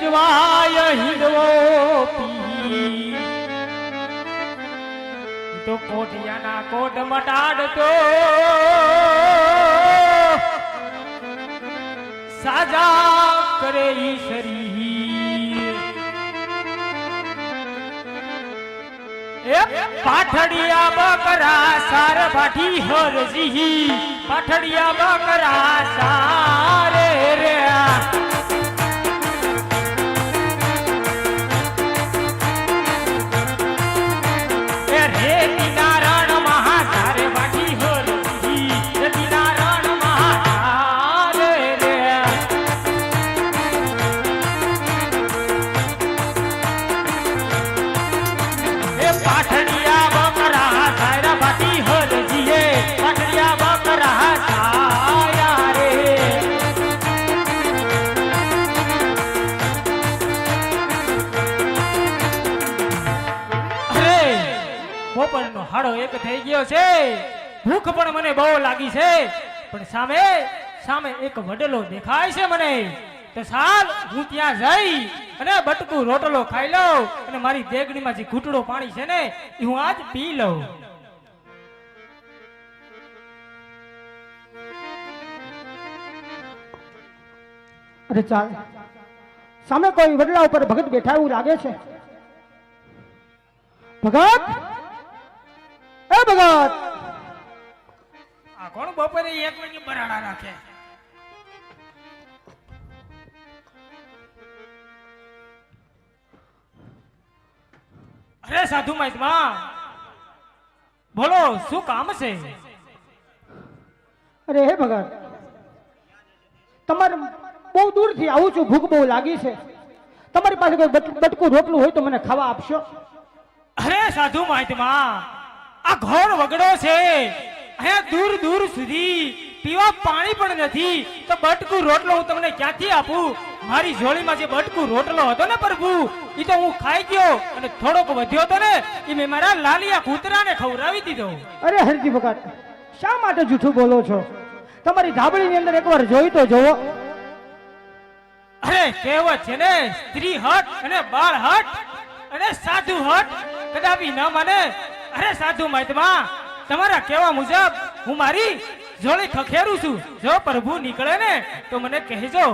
ઉજવાય હિંદવો પી. તો કોટિયાના કોટ મટાડતો. સાજા કરે ઈશરી એ પાઠડિયા બકરા સાર પાઠી હરજી. પાઠડિયા બકરા સારે રે બપોરનો હાડો એક થઈ ગયો છે. ભૂખ પણ મને બહુ લાગી છે. પણ સામે સામે એક વડલો દેખાય છે મને. તો સાલ, હું ત્યાં જઈ અને બટકું રોટલો ખાઈ લઉં અને મારી દેગડીમાં જે ઘૂંટડો પાણી છે ને એ હું આજ પી લઉં. અરે ચાલ. સામે કોઈ વડલા ઉપર ભગત બેઠા એવું લાગે છે? ભગત? એ ભગત! આ કોણ બપોરે એક વાગે બરાડા રાખે? અરે સાધુ મહાત્મા? બોલો શું કામ છે? અરે હે ભગત તમારે બહુ દૂરથી આવું છું ભૂખ બહુ લાગી છે. તમારી પાસે કોઈ બટકું રોટલું હોય તો મને ખાવા આપશો? અરે સાધુ મહાત્મા આ ઘોર વગડો છે. અહીંયા દૂર દૂર સુધી પીવા પાણી પણ નથી. તો બટકું રોટલો હું તમને ક્યાંથી આપું? મારી ઝોળીમાં જે બટકું રોટલો હતો ને પ્રભુ એ તો હું ખાઈ ગયો અને થોડોક વધ્યો હતો ને એ મેં મારા લાલિયા કૂતરાને ખવડાવી દીધો. અરે હરજી ભગત શા માટે જૂઠું બોલો છો? તમારી ધાબળીની અંદર એકવાર જોઈ તો જોવો. અરે કહેવત છે ને સ્ત્રી હટ અને બાળ હટ અને સાધુ હટ. કદાપી ન માને. અરે સાધુ મહાત્મા તમારા કહેવા મુજબ હું મારી જોડી ખખેરું છું. જો પ્રભુ નીકળે ને તો મને કહેજો.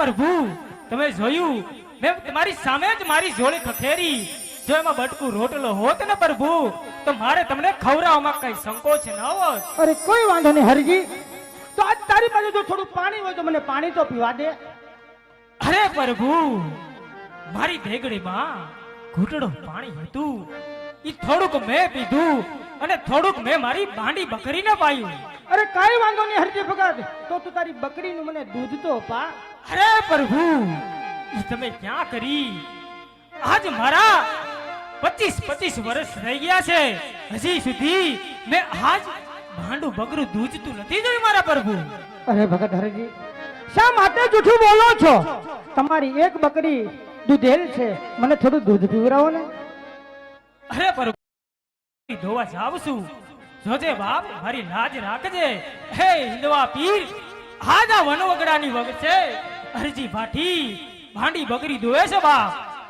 પ્રભુ તમે જોયું? મેં તમારી સામે જ મારી જોડી ખખેરી. જો એમાં બટકું રોટલો હોત ને પ્રભુ તો મારે તમને ખવડાવવામાં કઈ સંકોચ ન હોત. અરે કોઈ વાંધો નહીં હરજી. તો આજ તારી પાસે જો થોડું પાણી હોય તો મને પાણી તો પીવા દે. અરે પ્રભુ મારી ભેગડીમાં ઘૂંટડો પાણી હતું. ઈ થોડુંક મેં પીધું અને થોડુંક મેં મારી બાંડી બકરીને પાયું અરે કાઈ વાંધો નહીં હરજી ભગત તો તું તારી બકરીનું મને દૂધ તો પા. અરે પ્રભુ તમે ક્યાં કરી? આજ મારા પચીસ પચીસ વર્ષ થઈ ગયા છે. હજી સુધી મેં આજ ભાંડું બગરું દૂજતું નથી જોયું મારા પ્રભુ. અરે ભગત હરજી શા માટે જૂઠું બોલો છો? તમારી એક બકરી દૂધેલ છે. મને થોડું દૂધ પીવડાવો ને. અરે પ્રભુ ધોવા જાવ છું. જોજે બાપ મારી લાજ રાખજે. હે હિંદવા પીર આજા વનવગડાની વગ છે. અરજી ભાઠી, ભાંડી બગરી દોવે છે બા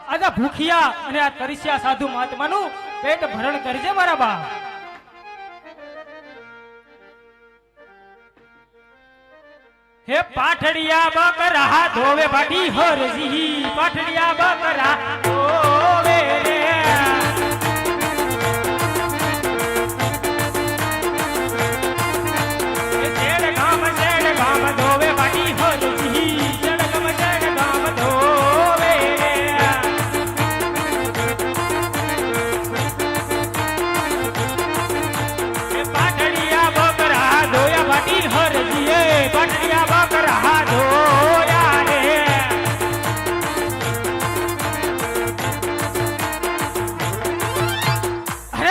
આજા ભૂખિયા અને આ તરસ્યા સાધુ મહાત્માનું પેટ ભરણ કરજે મારા બા હે પાઠડિયા બકરા ધોવે ભાટી હરજી પાઠડિયા બકરા ધોવે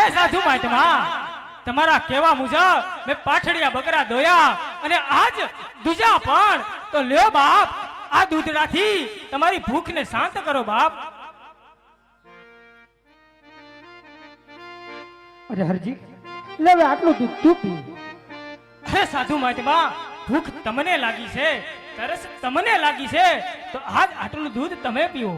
ને સાધુ માટમાં તમારા કેવા મુજબ મેં પાઠડિયા બકરા દોયા અને આજ દુજા પણ. તો લ્યો બાપ આ દૂધડાથી તમારી ભૂખને શાંત કરો બાપ. અરે હરજી લે આટલું દૂધ તું પી. અરે સાધુ માટમાં ભૂખ તમને લાગી છે તરસ તમને લાગી છે તો આજ આટલું દૂધ તમે પીઓ.